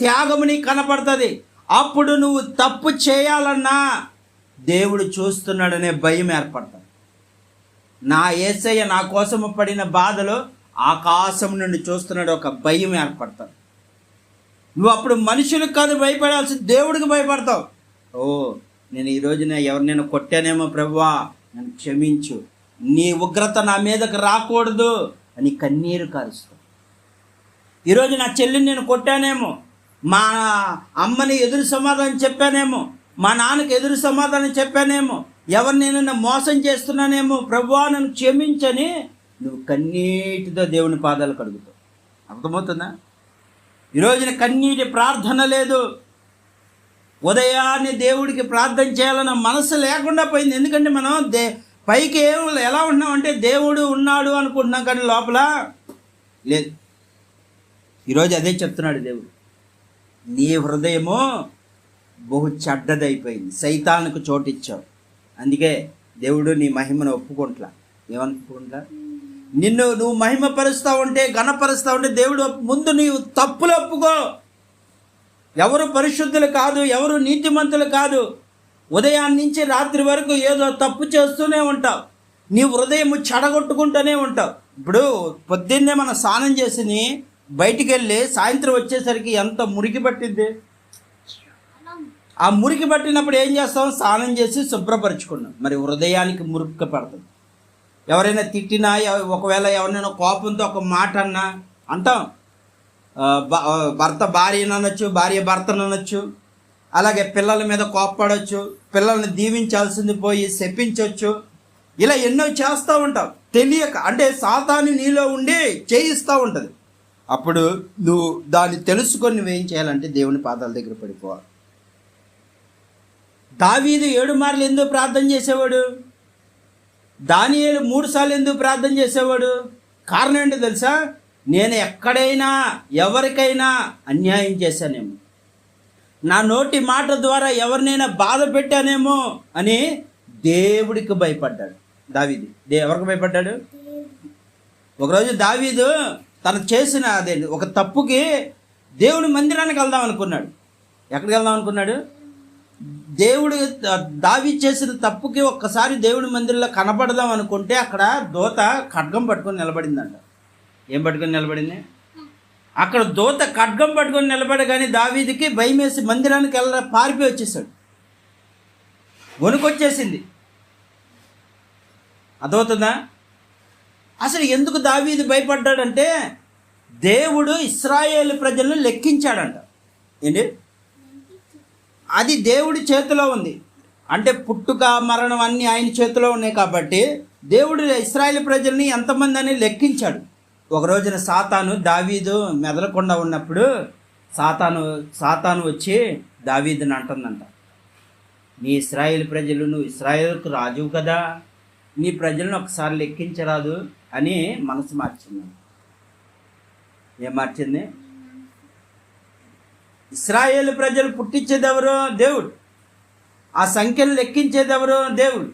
త్యాగము నీకు కనపడుతుంది. అప్పుడు నువ్వు తప్పు చేయాలన్నా దేవుడు చూస్తున్నాడనే భయం ఏర్పడుతుంది నా ఏసయ్య నా కోసము పడిన బాధలు ఆకాశం నుండి చూస్తున్నాడు ఒక భయం ఏర్పడతాడు. నువ్వు అప్పుడు మనుషులకు కాదు భయపడాల్సి దేవుడికి భయపడతావు. ఓ నేను ఈ రోజున ఎవరినైనా కొట్టానేమో ప్రభువా నన్ను క్షమించు. నీ ఉగ్రత నా మీదకి రాకూడదు అని కన్నీరు కారుస్తావు ఈరోజు నా చెల్లిని నేను కొట్టానేమో మా అమ్మని ఎదురు సమాధానం చెప్పానేమో మా నాన్నకి ఎదురు సమాధానం చెప్పానేమో ఎవరు నేను మోసం చేస్తున్నానేమో ప్రభువా నన్ను క్షమించని నువ్వు కన్నీటితో దేవుని పాదాలు కడుగుతావు. అర్థమవుతుందా? ఈరోజున కన్నీటి ప్రార్థన లేదు. ఉదయాన్నే దేవుడికి ప్రార్థన చేయాలన్న మనసు లేకుండా పోయింది. ఎందుకంటే మనం దే పైకి ఏం ఎలా ఉన్నామంటే దేవుడు ఉన్నాడు అనుకుంటున్నాం కానీ లోపల లేదు. ఈరోజు అదే చెప్తున్నాడు దేవుడు. నీ హృదయము బహు చెడ్డదైపోయింది. సైతానికి చోటిచ్చావు. అందుకే దేవుడు నీ మహిమను ఒప్పుకుంటా ఏమనుకుంటా నిన్ను నువ్వు మహిమపరుస్తూ ఉంటే ఘనపరుస్తూ ఉంటే దేవుడు ముందు నీవు తప్పులు ఒప్పుకో. ఎవరు పరిశుద్ధులు కాదు ఎవరు నీతిమంతులు కాదు. ఉదయాన్నే నుంచి రాత్రి వరకు ఏదో తప్పు చేస్తూనే ఉంటావు. నీ హృదయం చెడగొట్టుకుంటూనే ఉంటావు. ఇప్పుడు పొద్దున్నే మనం స్నానం చేసి బయటికి వెళ్ళి సాయంత్రం వచ్చేసరికి ఎంత మురికి పట్టింది? ఆ మురికి పట్టినప్పుడు ఏం చేస్తాం? స్నానం చేసి శుభ్రపరచుకున్నాం. మరి హృదయానికి మురికి పడుతుంది ఎవరైనా తిట్టినా ఒకవేళ ఎవరైనా కోపంతో ఒక మాట అన్నా అంటాం. భర్త భార్యను అనొచ్చు భార్య భర్తను అనొచ్చు అలాగే పిల్లల మీద కోప్పడవచ్చు పిల్లల్ని దీవించాల్సింది పోయి శపించవచ్చు ఇలా ఎన్నో చేస్తూ ఉంటాం. తెలియక అంటే సాతాన్ని నీలో ఉండి చేయిస్తూ ఉంటుంది. అప్పుడు నువ్వు దాన్ని తెలుసుకొని నువ్వేం చేయాలంటే దేవుని పాదాల దగ్గర పడిపోవాలి దావీదు ఏడు మార్లు ఎందుకు ప్రార్థన చేసేవాడు? దానియేలు మూడు సార్లు ఎందుకు ప్రార్థన చేసేవాడు? కారణం ఏంటో తెలుసా? నేను ఎక్కడైనా ఎవరికైనా అన్యాయం చేశానేమో. నా నోటి మాట ద్వారా ఎవరినైనా బాధ పెట్టానేమో అని దేవుడికి భయపడ్డాడు. దావీదు. దే ఎవరికి భయపడ్డాడు? ఒకరోజు దావీదు తను చేసిన అదే ఒక తప్పుకి దేవుడి మందిరానికి వెళ్దాం అనుకున్నాడు. ఎక్కడికి వెళ్దాం అనుకున్నాడు? దేవుడు దావి చేసిన తప్పుకి ఒక్కసారి దేవుడి మందిరంలో కనపడదాం అనుకుంటే అక్కడ దోత ఖడ్గం పట్టుకొని నిలబడిందంట. ఏం పట్టుకొని నిలబడింది? అక్కడ దోత ఖడ్గం పట్టుకొని నిలబడగానే దావీదికి భయం వేసి మందిరానికి వెళ్ళ పారిపోయి వచ్చేసాడు వణుకొచ్చేసింది. అదవుతుందా అసలు ఎందుకు దావీది భయపడ్డాడంటే దేవుడు ఇస్రాయేల్ ప్రజలను లెక్కించాడంట. ఏంటి? అది దేవుడి చేతిలో ఉంది. అంటే పుట్టుక మరణం అన్నీ ఆయన చేతిలో ఉన్నాయి కాబట్టి దేవుడు ఇస్రాయేల్ ప్రజల్ని ఎంతమంది అని లెక్కించాడు. ఒక రోజున సాతాను దావీదు మెదలకుండా ఉన్నప్పుడు సాతాను సాతాను వచ్చి దావీదుని అంటుందంట. నీ ఇస్రాయేల్ ప్రజలు నువ్వు ఇస్రాయేల్కు రాజువు కదా. నీ ప్రజలను ఒకసారి లెక్కించరాదు. అని మనసు మార్చింది. ఏం మార్చింది? ఇస్రాయేల్ ప్రజలు పుట్టించేదెవరు దేవుడు. ఆ సంఖ్యను లెక్కించేదెవరు దేవుడు.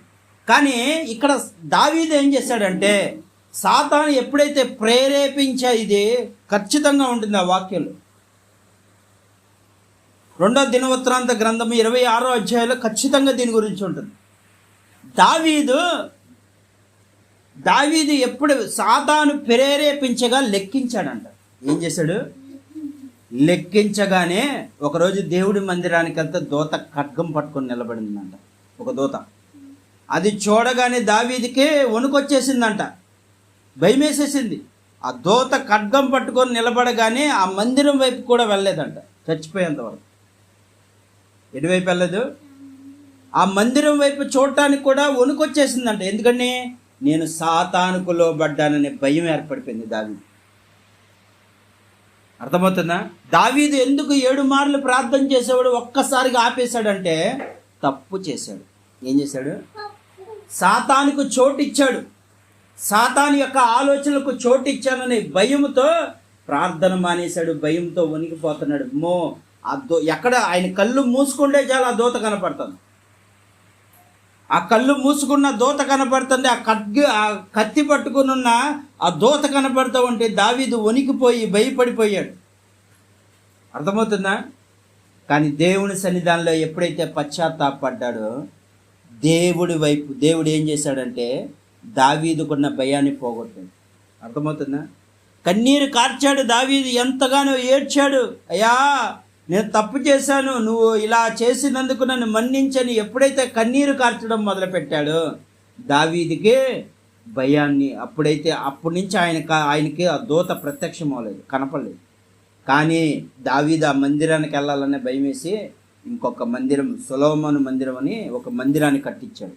కానీ ఇక్కడ దావీదు ఏం చేశాడంటే సాతాను ఎప్పుడైతే ప్రేరేపించా ఇది ఖచ్చితంగా ఉంటుంది ఆ వాక్యంలో. రెండో దినవృత్తాంత గ్రంథం ఇరవై ఆరో అధ్యాయంలో ఖచ్చితంగా దీని గురించి ఉంటుంది. దావీదు దావీదు ఎప్పుడు సాతాను ప్రేరేపించగా లెక్కించాడంట. ఏం చేశాడు? లెక్కించగానే ఒకరోజు దేవుడి మందిరానికి అంతా దూత ఖడ్గం పట్టుకొని నిలబడిందంట. ఒక దూత. అది చూడగానే దావీదికే వణుకొచ్చేసిందంట. భయమేసేసింది. ఆ దూత ఖడ్గం పట్టుకొని నిలబడగానే ఆ మందిరం వైపు కూడా వెళ్ళలేదంట. చచ్చిపోయేంత వరకు. ఎటువైపు వెళ్ళలేదు ఆ మందిరం వైపు చూడటానికి కూడా వణుకొచ్చేసిందంట. ఎందుకని? నేను సాతానుకు లోబడ్డాననే భయం ఏర్పడిపోయింది దావీదు. అర్థమవుతుందా? దావీదు ఎందుకు ఏడు మార్లు ప్రార్థన చేసేవాడు ఒక్కసారిగా ఆపేశాడంటే తప్పు చేశాడు. ఏం చేశాడు? సాతానుకు చోటు ఇచ్చాడు సాతాను యొక్క ఆలోచనలకు చోటు ఇచ్చాననే భయంతో ప్రార్థన మానేశాడు. భయంతో వణికిపోతున్నాడు. మో ఆ దో ఎక్కడ? ఆయన కళ్ళు మూసుకుంటే చాలా దోత దూత కనపడుతుంది ఆ కళ్ళు మూసుకున్న దూత కనపడుతుంది ఆ ఖడ్గి ఆ కత్తి పట్టుకునున్న ఆ దూత కనపడుతూ ఉంటే దావీదు వణికిపోయి భయపడిపోయాడు. అర్థమవుతుందా? కానీ దేవుని సన్నిధానంలో ఎప్పుడైతే పశ్చాత్తాపడ్డాడో దేవుడి వైపు దేవుడు ఏం చేశాడంటే దావీదుకున్న భయాన్ని పోగొట్టాడు. అర్థమవుతుందా? కన్నీరు కార్చాడు దావీదు ఎంతగానో ఏడ్చాడు. అయ్యా నేను తప్పు చేశాను నువ్వు ఇలా చేసినందుకు నన్ను మన్నించని ఎప్పుడైతే కన్నీరు కార్చడం మొదలుపెట్టాడో దావీదికి భయాన్ని అప్పుడైతే అప్పటి నుంచి ఆయన ఆయనకి ఆ దూత ప్రత్యక్షం అవ్వలేదు కనపడలేదు. కానీ దావీదు ఆ మందిరానికి వెళ్ళాలనే భయం వేసి ఇంకొక మందిరం సులోమను మందిరం అని ఒక మందిరాన్ని కట్టించాడు.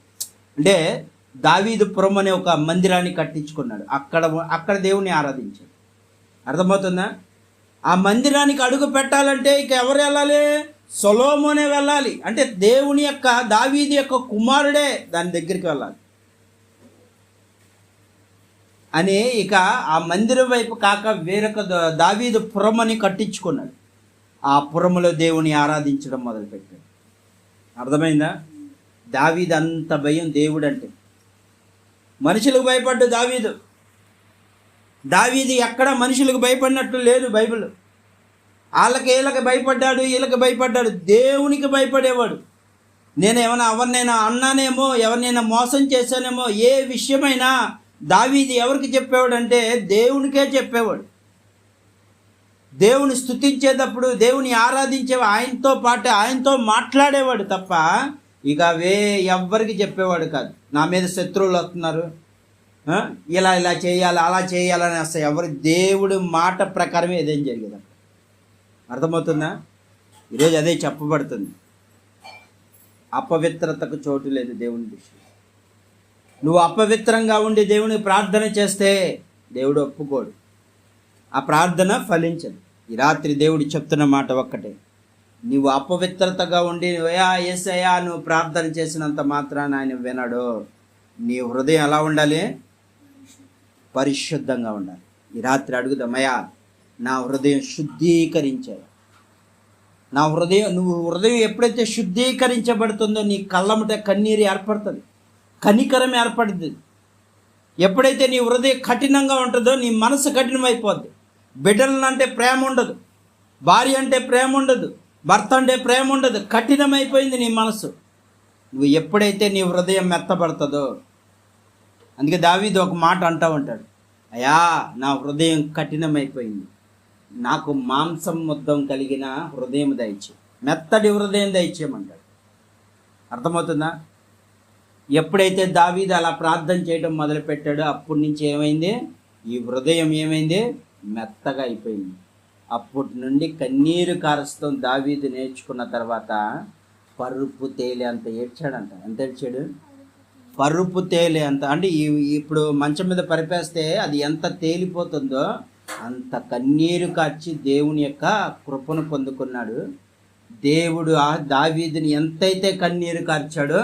అంటే దావీదుపురం అనే ఒక మందిరాన్ని కట్టించుకున్నాడు. అక్కడ అక్కడ దేవుని ఆరాధించాడు. అర్థమవుతుందా? ఆ మందిరానికి అడుగు పెట్టాలంటే ఇక ఎవరు వెళ్ళాలి? సొలోమోనే వెళ్ళాలి. అంటే దేవుని యొక్క దావీది యొక్క కుమారుడే దాని దగ్గరికి వెళ్ళాలి. అని ఇక ఆ మందిరం వైపు కాక వేరొక దావీదు పురం అని కట్టించుకున్నాడు. ఆ పురములో దేవుని ఆరాధించడం మొదలుపెట్టాడు. అర్థమైందా? దావీదు అంత భయం దేవుడు అంటే మనుషులకు భయపడ్డు దావీదు. దావీది ఎక్కడ మనుషులకు భయపడినట్లు లేదు బైబిల్. వాళ్ళకి వీళ్ళకి భయపడ్డాడు వీళ్ళకి భయపడ్డాడు దేవునికి భయపడేవాడు. నేను ఏమైనా ఎవరినైనా అన్నానేమో ఎవరినైనా మోసం చేశానేమో ఏ విషయమైనా దావీది ఎవరికి చెప్పేవాడు అంటే దేవునికే చెప్పేవాడు. దేవుని స్తుతించేటప్పుడు దేవుని ఆరాధించే ఆయనతో పాటు ఆయనతో మాట్లాడేవాడు తప్ప ఇక వే ఎవ్వరికి చెప్పేవాడు కాదు. నా మీద శత్రువులు వస్తున్నారు. ఇలా ఇలా చేయాలి అలా చేయాలని అసలు ఎవరు దేవుడి మాట ప్రకారమే ఏదేం జరిగేది అర్థమవుతుందా? ఈరోజు అదే చెప్పబడుతుంది. అపవిత్రతకు చోటు లేదు దేవుని దృష్టి. నువ్వు అపవిత్రంగా ఉండి దేవునికి ప్రార్థన చేస్తే దేవుడు ఒప్పుకోడు. ఆ ప్రార్థన ఫలించదు. ఈ రాత్రి దేవుడు చెప్తున్న మాట ఒక్కటే. నువ్వు అపవిత్రతగా ఉండి అయ్యా ఏసయ్యా నువ్వు ప్రార్థన చేసినంత మాత్రాన ఆయన వినడు. నీ హృదయం ఎలా ఉండాలి? పరిశుద్ధంగా ఉండాలి. ఈ రాత్రి అడుగుదామయ్యా నా హృదయం శుద్ధీకరించాయి. నా హృదయం నువ్వు హృదయం ఎప్పుడైతే శుద్ధీకరించబడుతుందో నీ కళ్ళముట కన్నీరు ఏర్పడుతుంది కనికరం ఏర్పడుతుంది. ఎప్పుడైతే నీ హృదయం కఠినంగా ఉంటుందో నీ మనసు కఠినమైపోద్ది. బిడ్డలను అంటే ప్రేమ ఉండదు భార్య అంటే ప్రేమ ఉండదు భర్త అంటే ప్రేమ ఉండదు కఠినమైపోయింది నీ మనసు. నువ్వు ఎప్పుడైతే నీ హృదయం మెత్తబడుతుందో అందుకే దావీదు ఒక మాట అంటూ ఉంటాడు అయ్యా నా హృదయం కఠినమైపోయింది. నాకు మాంసం ముద్దం కలిగిన హృదయం దయచే మెత్తడి హృదయం దయచేయమంటాడు. అర్థమవుతుందా? ఎప్పుడైతే దావీదు అలా ప్రార్థన చేయడం మొదలుపెట్టాడో అప్పటి నుంచి ఏమైంది? ఈ హృదయం ఏమైంది? మెత్తగా అయిపోయింది. అప్పటి నుండి కన్నీరు కారస్తం దావీదు నేర్చుకున్న తర్వాత పరుపు తేలి అంత ఏడ్చాడంట. ఎంత ఏడ్చాడు? పరుపు తేలి అంత. అంటే ఇప్పుడు మంచం మీద పరిపేస్తే అది ఎంత తేలిపోతుందో అంత కన్నీరు కార్చి దేవుని యొక్క కృపను పొందుకున్నాడు. దేవుడు ఆ దావీదిని ఎంతైతే కన్నీరు కార్చాడో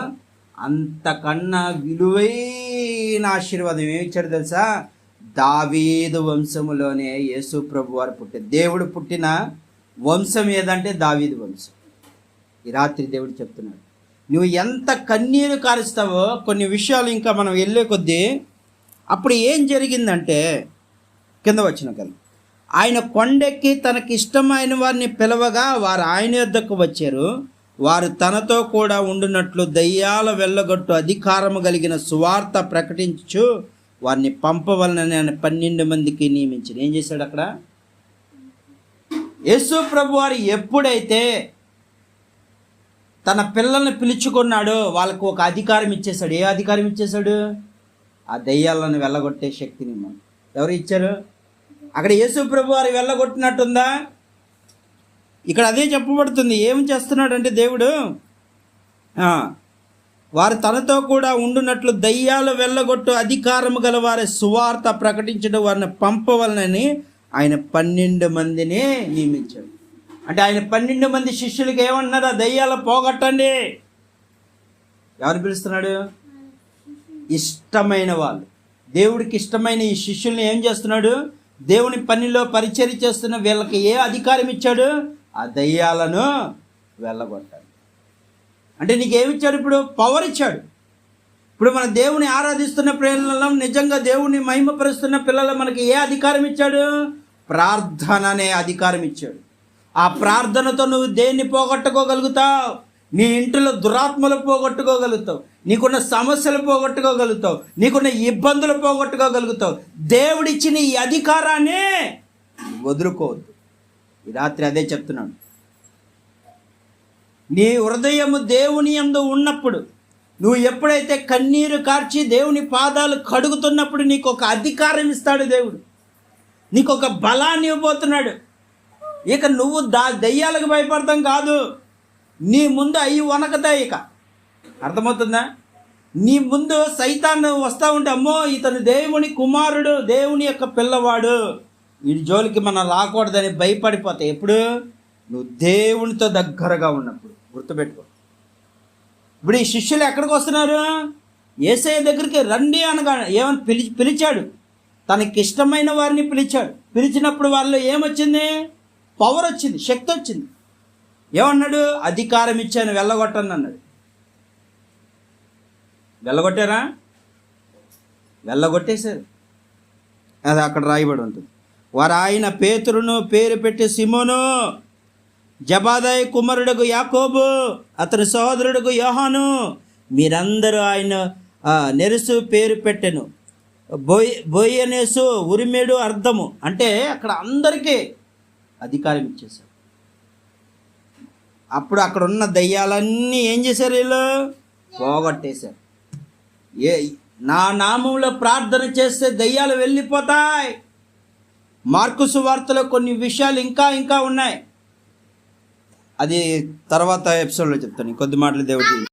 అంతకన్నా విలువైన ఆశీర్వాదం ఏమి తెలుసా? దావీదు వంశములోనే యేసు ప్రభు వారు పుట్టారు. దేవుడు పుట్టిన వంశం ఏదంటే దావీదు వంశం. ఈ రాత్రి దేవుడు చెప్తున్నాడు. నువ్వు ఎంత కన్నీరు కారుస్తావో కొన్ని విషయాలు ఇంకా మనం వెళ్ళే కొద్దీ అప్పుడు ఏం జరిగిందంటే కింద వచ్చిన కదా ఆయన కొండెక్కి తనకి ఇష్టమైన వారిని పిలవగా వారు ఆయన యొద్దకు వచ్చారు. వారు తనతో కూడా ఉండునట్లు దయ్యాల వెళ్ళగొట్టు అధికారము కలిగిన సువార్త ప్రకటించు వారిని పంపవలనని ఆయన పన్నెండు మందికి నియమించారు. ఏం చేశాడు అక్కడ? యేసు ప్రభు వారు ఎప్పుడైతే తన పిల్లల్ని పిలుచుకున్నాడో. వాళ్ళకు ఒక అధికారం ఇచ్చేశాడు. ఏ అధికారం ఇచ్చేశాడు? ఆ దయ్యాలను వెళ్ళగొట్టే శక్తిని మనం ఎవరు ఇచ్చారు? అక్కడ యేసు ప్రభు వారు వెళ్ళగొట్టినట్టుందా? ఇక్కడ అదే చెప్పబడుతుంది. ఏం చేస్తున్నాడంటే దేవుడు వారు తనతో కూడా ఉండునట్లు దయ్యాలు వెళ్ళగొట్టు అధికారము గల వారి సువార్త ప్రకటించడం వారిని పంపవలనని ఆయన పన్నెండు మందిని నియమించాడు. అంటే ఆయన పన్నెండు మంది శిష్యులకి ఏమంటున్నారా ఆ పోగొట్టండి. ఎవరు పిలుస్తున్నాడు? ఇష్టమైన వాళ్ళు. దేవుడికి ఇష్టమైన ఈ శిష్యుల్ని ఏం చేస్తున్నాడు? దేవుని పనిలో పరిచర్య చేస్తున్న వీళ్ళకి ఏ అధికారం ఇచ్చాడు? ఆ దయ్యాలను వెళ్ళగొట్టాడు. అంటే నీకు ఇప్పుడు? పవర్ ఇచ్చాడు. ఇప్పుడు మన దేవుని ఆరాధిస్తున్న పిల్లలం నిజంగా దేవుని మహిమపరుస్తున్న పిల్లలు మనకి ఏ అధికారం ఇచ్చాడు? ప్రార్థన అనే అధికారం ఇచ్చాడు. ఆ ప్రార్థనతో నువ్వు దేన్ని పోగొట్టుకోగలుగుతావు? నీ ఇంట్లో దురాత్మలు పోగొట్టుకోగలుగుతావు. నీకున్న సమస్యలు పోగొట్టుకోగలుగుతావు. నీకున్న ఇబ్బందులు పోగొట్టుకోగలుగుతావు. దేవుడిచ్చిన ఈ అధికారాన్ని వదులుకోవద్దు. ఈ రాత్రి అదే చెప్తున్నాను. నీ హృదయము దేవుని ఎందు ఉన్నప్పుడు నువ్వు ఎప్పుడైతే కన్నీరు కార్చి దేవుని పాదాలు కడుగుతున్నప్పుడు నీకు ఒక అధికారం ఇస్తాడు దేవుడు. నీకు ఒక బలాన్ని ఇవ్వబోతున్నాడు. ఇక నువ్వు దా దయ్యాలకు భయపడతాం కాదు. నీ ముందు అయ్యి వనకతాయి ఇక. అర్థమవుతుందా? నీ ముందు సైతాన్ని వస్తూ ఉంటే అమ్మో ఇతను దేవుని కుమారుడు దేవుని యొక్క పిల్లవాడు. వీడి జోలికి మనం రాకూడదని భయపడిపోతాయి ఎప్పుడు? నువ్వు దేవునితో దగ్గరగా ఉన్నప్పుడు. గుర్తుపెట్టుకో. ఇప్పుడు ఈ శిష్యులు ఎక్కడికి వస్తున్నారు? ఏసఐ దగ్గరికి రండి అనగా ఏమని పిలి పిలిచాడు. తనకిష్టమైన వారిని పిలిచాడు. పిలిచినప్పుడు వాళ్ళు ఏమొచ్చింది? పవర్ వచ్చింది శక్తి వచ్చింది. ఏమన్నాడు? అధికారం ఇచ్చాను వెళ్ళగొట్టండి అన్నాడు. వెళ్ళగొట్టారా? వెళ్ళగొట్టేశారు. అది అక్కడ రాయబడి ఉంటుంది. వారు ఆయన పేతురును పేరు పెట్టి సిమోను జబాదాయి కుమారుడుకు యాకోబు అతని సహోదరుడుకు యోహాను మీరందరూ ఆయన నెరుసు పేరు పెట్టెను. బోయ్ బోయనేసు ఉరిమేడు అర్థము అంటే అక్కడ అందరికీ అధికారం ఇచ్చేశారు. అప్పుడు అక్కడ ఉన్న దయ్యాలన్నీ ఏం చేశారు వీళ్ళు? పోగొట్టేశారు. ఏ నా నామంలో ప్రార్థన చేస్తే దయ్యాలు వెళ్ళిపోతాయి. మార్కు సువార్తలో కొన్ని విషయాలు ఇంకా ఇంకా ఉన్నాయి. అది తర్వాత ఎపిసోడ్లో చెప్తాను. కొద్ది మాటలు దేవుడి